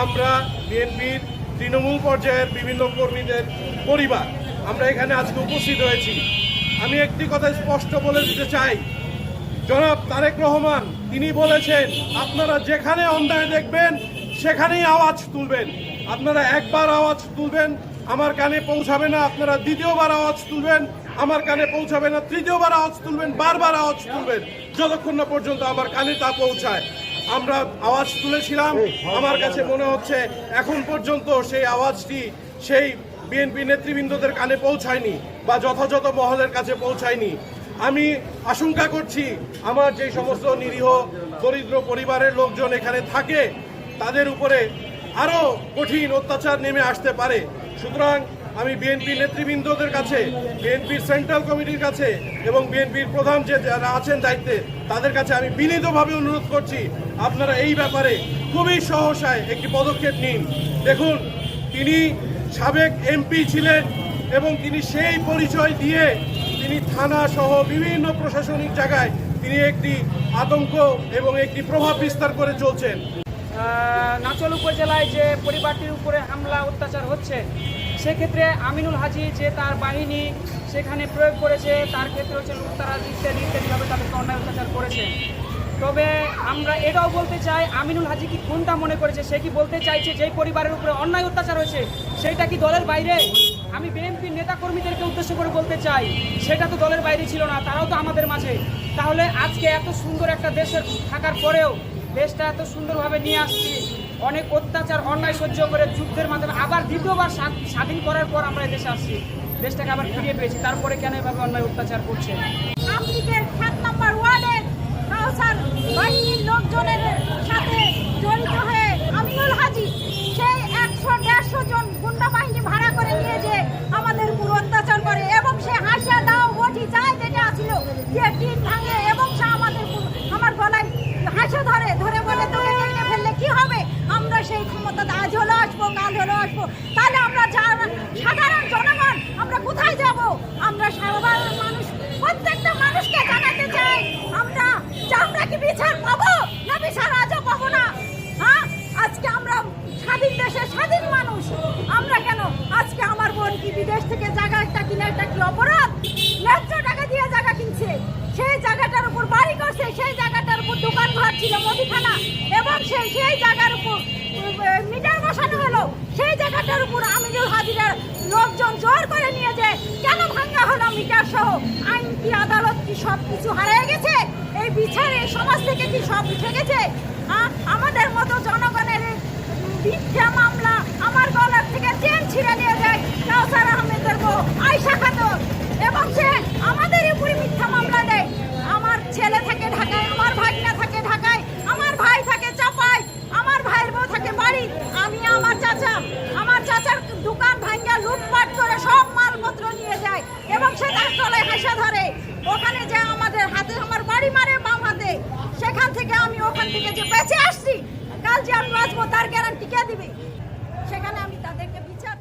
আমরা বিএনপির তৃণমূল পর্যায়ের বিভিন্ন কর্মীদের পরিবার, আমরা এখানে আজকে উপস্থিত হয়েছি। আমি একটি কথা স্পষ্ট বলে দিতে চাই। জনাব তারেক রহমান, তিনি বলেছেন, আপনারা যেখানে অন্যায় দেখবেন, সেখানেই আওয়াজ তুলবেন। আপনারা একবার আওয়াজ তুলবেন, আমার কানে পৌঁছাবে না, আপনারা দ্বিতীয়বার আওয়াজ তুলবেন, আমার কানে পৌঁছাবে না, তৃতীয়বার আওয়াজ তুলবেন, বারবার আওয়াজ তুলবেন। যতক্ষণ না পর্যন্ত আমার কানে তা পৌঁছায়। আমরা আওয়াজ তুলেছিলাম। আমার কাছে মনে হচ্ছে এখন পর্যন্ত সেই আওয়াজটি সেই বিএনপি নেতৃবৃন্দদের কানে পৌঁছায়নি বা যথাযথ মহলের কাছে পৌঁছায়নি। আমি আশঙ্কা করছি আমার যে সমস্ত নিরীহ দরিদ্র পরিবারের লোকজন এখানে থাকে তাদের উপরে আরও কঠিন অত্যাচার নেমে আসতে পারে। সুতরাং আমি বিএনপি নেতৃবৃন্দদের কাছে, বিএনপির সেন্ট্রাল কমিটির কাছে এবং বিএনপির প্রধান যে যারা আছেন দায়িত্বে, তাদের কাছে আমি বিনীতভাবে অনুরোধ করছি, আপনারা এই ব্যাপারে খুবই সহসায় একটি পদক্ষেপ নিন। দেখুন, তিনি সাবেক এমপি ছিলেন এবং তিনি সেই পরিচয় দিয়ে তিনি থানা সহ বিভিন্ন প্রশাসনিক জায়গায় তিনি একটি আতঙ্ক এবং একটি প্রভাব বিস্তার করে চলছেন। নাচল উপজেলায় যে পরিবারটির উপরে হামলা, অত্যাচার হচ্ছে সেক্ষেত্রে আমিনুল হাজি যে তার বাহিনী সেখানে প্রয়োগ করেছে, তার ক্ষেত্রে হচ্ছে লুটতারাজ ইত্যাদি, ইত্যাদিভাবে তাদেরকে অন্যায় অত্যাচার করেছে। তবে আমরা এটাও বলতে চাই, আমিনুল হাজি কি কোনটা মনে করেছে? সে কি বলতে চাইছে যেই পরিবারের উপরে অন্যায় অত্যাচার হয়েছে? সেইটা কি দলের বাইরে? আমি বিএনপির নেতাকর্মীদেরকে উদ্দেশ্য করে বলতে চাই, সেটা তো দলের বাইরে ছিল না, তারাও তো আমাদের মাঝে। তাহলে আজকে এত সুন্দর একটা দেশের থাকার পরেও দেশটা এত সুন্দরভাবে নিয়ে আসছি, অনেক অত্যাচার, অন্যায় সহ্য করে যুদ্ধের মাধ্যমে দ্বিতীয়বার স্বাধীন করার পর আমরা এই দেশে আসছি। দেশটাকে আবার ফিরিয়ে পেয়েছি। তারপরে কেন এভাবে অন্যায় অত্যাচার করছে? ভাড়া করে নিয়ে আমাদের অত্যাচার করে এবং দাও যে এবং সে আমাদের আমার গলায় হাসে ধরে ধরে বলে, তোকে ফেললে কি হবে? আমরা সেই ক্ষমতা আজ হলো কাল হলো আসব। তাহলে আমরা সাধারণ জনগণ, আমরা কোথায় যাব? আমরা সাধারণ মানুষ, প্রত্যেকটা মানুষকে জানাতে চাই, আমরা যে আমরা কি বিচার পাবো না বিচার আজও পাবো না? হ্যাঁ? আজকে আমরা স্বাধীন দেশের স্বাধীন মানুষ। আমরা কেন? আজকে আমার বোন কি বিদেশ থেকে জায়গা একটা কিনে, একটা কি অপরাধ? দোকান ঘর ছিল মুদিখানা এবং সেই সেই জায়গার উপর মিটার বসানো হলো। সেই জায়গাটার উপর আমিরুল হাজিরার লোকজন জোর করে নিয়ে যায়, কেন ভাঙ্গা হলো মিটার সহ? আইন কি, আদালত কি সব কিছু হারিয়ে গেছে? এই বিচারে সমাজ থেকে কি সব উঠে গেছে? আমাদের মতো জনগণের এই এবং সে তার তলায় হাসা ধরে। ওখানে যে আমাদের হাতে আমার বাড়ি মারে বাম হাতে, সেখান থেকে আমি ওখান থেকে যে বেঁচে আসছি, কাল যে আমি আসব তার গ্যারান্টি কে দিবে? সেখানে আমি তাদেরকে বিচার